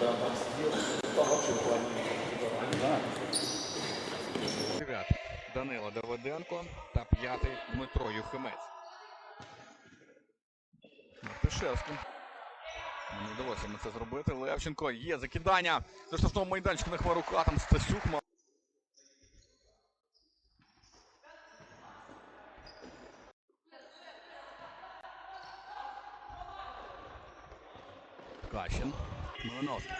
когда он там сидел, там вообще уклонился. Дев'ятий Данило Давиденко та п'ятий Дмитро Юхимець. Мартишевський. Не вдалося йому це зробити. Левченко є закидання до майданчика на Хмарука. Там Стасюк мав. Кащин. Малиновський.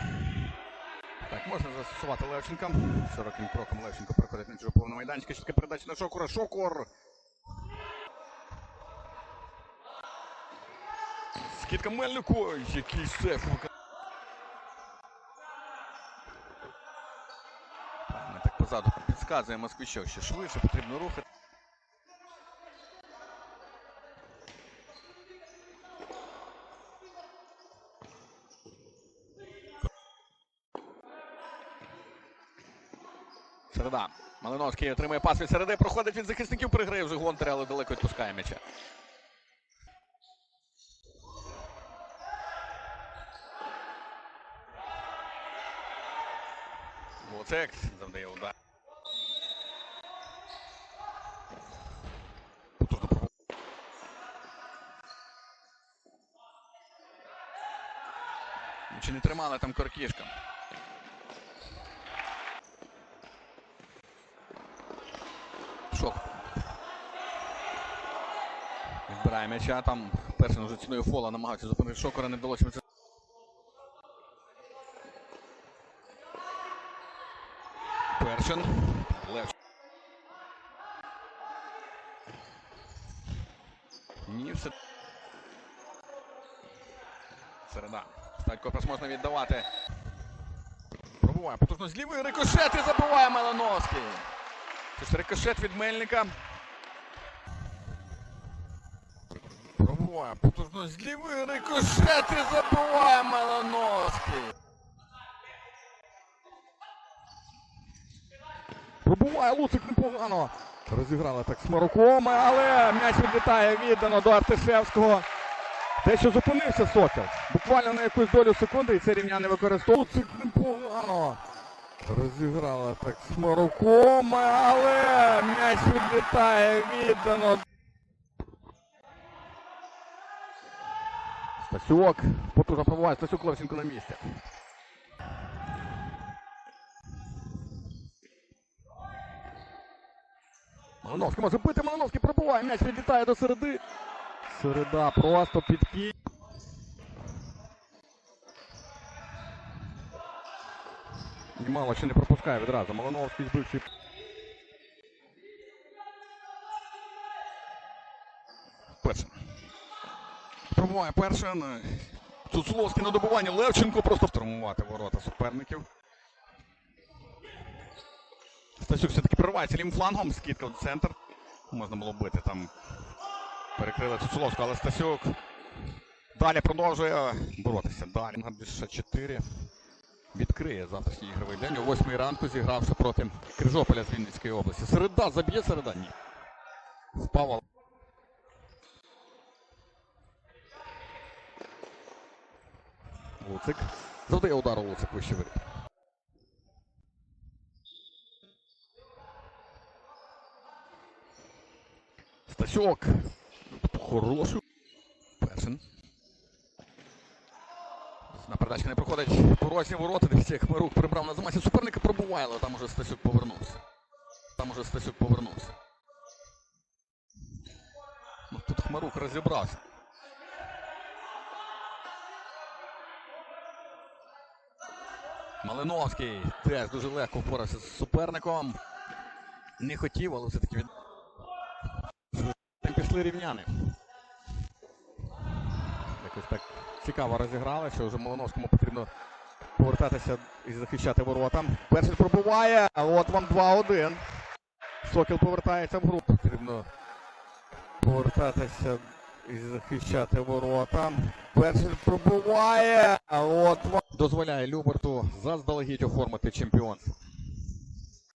Так, можна застосувати Левченка. Широким кроком Левченко переходить на чужу повну майданчика. Чітка передача на Шокура. Шокур. Скидка Мельнику. Який сейф. Так позаду підказує москвичок, що швидше потрібно рухати. Середа. Малиновський отримує пас від середи, проходить від захисників, приграє вже Гонтаря, але далеко відпускає м'яча. Луцек завдає удар. Чи не тримали там коркішка? Шок. Відбирає м'яча. Там першим вже ціною фола намагався зупинити Шокора, не вдалося. Першин. Лев. Ні, все. Середа. Статько можна віддавати. Пробуває потужно з лівої рикошет і забиває Малиновський. Ж рикошет від Мельника. Пробуває потужно з лівої рикошет і забиває Малиновський. Пробуває Луцик непогано. Розіграли так з Маруком, але м'яч відлітає віддано до Артишевського. Те, що зупинився Сокіл. Буквально на якусь долю секунди і це рівня не використовує. Луцик непогано. Розіграли так з Маруком, але м'яч відлітає віддано. Стасюк. Потужно пробуває Стасюк Левченко на місці. Малиновський може бити, Малиновський пробуває, м'яч відлітає до середи. Середа просто під Мало ще не пропускає відразу. Малиновський збивчий. Першин. Пробуває першин. Цуцуловський на добування. Левченко просто втримувати ворота суперників. Стасюк все-таки проривається лівим флангом, скидка в центр. Можна було бити там. Перекрили Цуцуловську, але Стасюк далі продовжує боротися. Далі. Більше 4 відкриє завтрашній ігровий день. О 8 ранку зігравши проти Крижополя з Вінницької області. Середа заб'є середа. Ні. Впав. Луцик. Завдає удару Луцик вище воріт. Стасюк. Хороший. Першин. На передачка не проходить порожні ворота. Дивіться, як Хмарук прибрав на замасі суперника, пробуває, але там уже Стасюк повернувся. Там уже Стасюк повернувся. Ну, тут Хмарук розібрався. Малиновський теж дуже легко впорався з суперником. Не хотів, але все-таки від... Пішли рівняни. Якось так цікаво розіграли, що вже Малиновському потрібно повертатися і захищати ворота. Перший пробуває, а от вам 2-1. Сокіл повертається в гру. Потрібно повертатися і захищати ворота. Перший пробуває, а от вам дозволяє Люберту заздалегідь оформити чемпіонство.